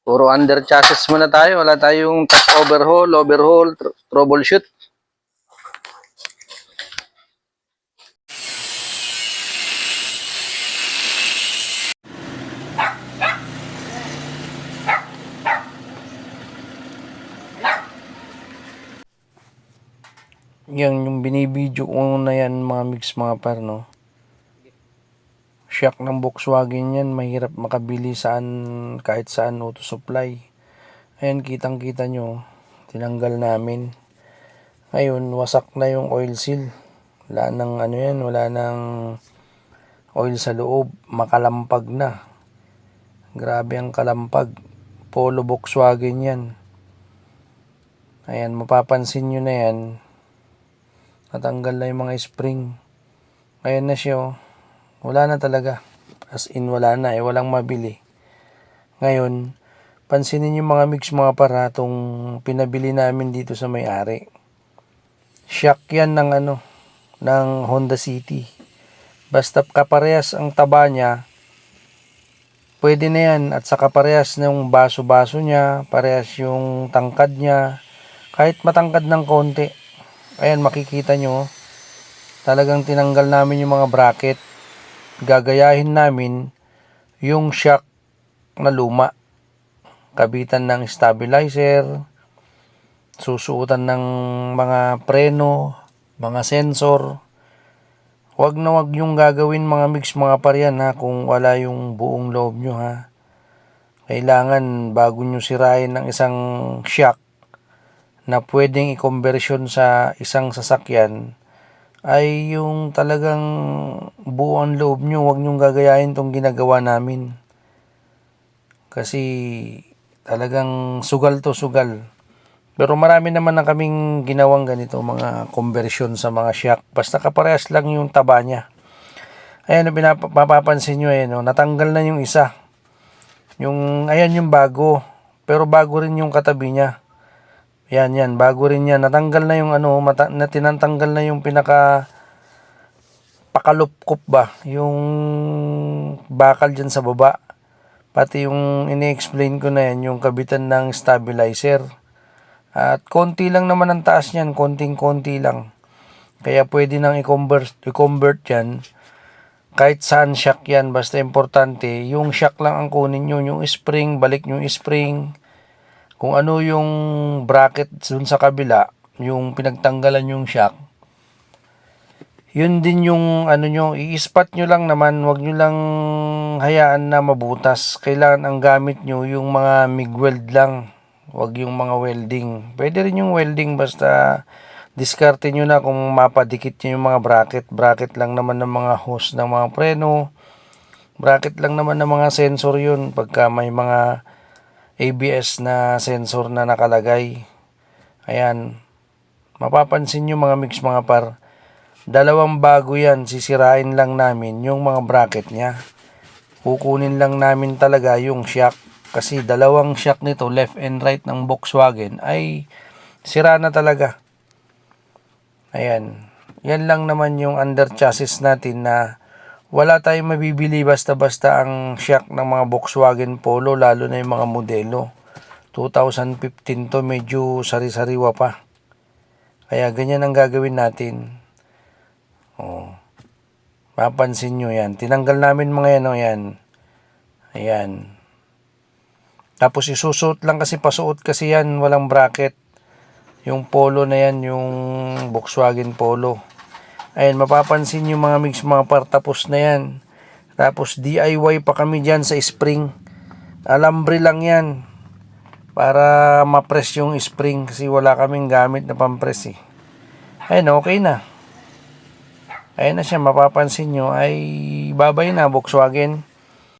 Puro under chassis muna tayo. Wala tayong top overhaul, overhaul, tr- troubleshoot. Yan yung binibidyo ko na yan mga mix mga par no. Shock ng Volkswagen yan, mahirap makabili saan kahit saan auto supply. Ayan, kitang kita nyo, tinanggal namin. Ngayon, wasak na yung oil seal. Wala nang ano yan, wala nang oil sa loob, makalampag na. Grabe ang kalampag. Polo Volkswagen yan. Ayan, mapapansin nyo na yan. Natanggal na yung mga spring. Ayan na siya, oh. Wala na talaga. As in, wala na eh. Walang mabili. Ngayon, pansinin yung mga mix mga paratong pinabili namin dito sa may-ari. Shock yan ng ano, ng Honda City. Basta kaparehas ang taba niya, pwede na yan. At sa kaparehas ng baso-baso niya, parehas yung tangkad niya, kahit matangkad ng konti. Ayan, makikita nyo, talagang tinanggal namin yung mga bracket gagayahin namin yung shock na luma. Kabitan ng stabilizer, susuotan ng mga preno, mga sensor. Huwag na wag yung gagawin mga mix mga parian ha kung wala yung buong loob nyo ha. Kailangan bago nyo sirain ng isang shock na pwedeng i-conversion sa isang sasakyan ay yung talagang buo ang loob nyo, huwag nyong gagayahin tong ginagawa namin. Kasi talagang sugal to sugal. Pero marami naman na kaming ginawang ganito, mga conversion sa mga shock. Basta kaparehas lang yung taba niya. Ayan, mapapansin nyo, ayan, oh, natanggal na yung isa. Yung, ayan yung bago. Pero bago rin yung katabi niya. Yan, yan. Bago rin yan. Natanggal na yung ano, mata, na tinatanggal na yung pinaka pakalupkup ba? Yung bakal dyan sa baba. Pati yung ini-explain ko na yan, yung kabitan ng stabilizer. At konti lang naman ang taas niyan, konting-konti lang. Kaya pwede nang i-convert, i-convert yan. Kahit saan shock yan, basta importante, yung shock lang ang kunin nyo, yung spring, balik yung spring, kung ano yung bracket dun sa kabila, yung pinagtanggalan yung shock, yun din yung ano nyo, i-spot nyo lang naman, wag nyo lang hayaan na mabutas. Kailangan ang gamit nyo yung mga MIG weld lang, wag yung mga welding. Pwede rin yung welding basta diskarte nyo na kung mapadikit nyo yung mga bracket. Bracket lang naman ng mga hose ng mga preno. Bracket lang naman ng mga sensor yun pagka may mga ABS na sensor na nakalagay. Ayan. Mapapansin nyo mga mix mga par. Dalawang bago yan. Sisirain lang namin yung mga bracket niya. Kukunin lang namin talaga yung shock. Kasi dalawang shock nito, left and right ng Volkswagen, ay sira na talaga. Ayan. Yan lang naman yung under chassis natin na wala tayong mabibili basta-basta ang shock ng mga Volkswagen Polo lalo na yung mga modelo. 2015 to medyo sari-sariwa pa. Kaya ganyan ang gagawin natin. Oh. mapansin nyo yan. Tinanggal namin mga yan o yan. Ayan. Tapos isusuot lang kasi pasuot kasi yan walang bracket. Yung polo na yan yung Volkswagen Polo Ayan, mapapansin yung mga mix mga par tapos na yan. Tapos DIY pa kami dyan sa spring. Alambre lang yan. Para ma-press yung spring kasi wala kaming gamit na pampress eh. Ayan, okay na. Ayan na siya, mapapansin nyo ay babay na Volkswagen.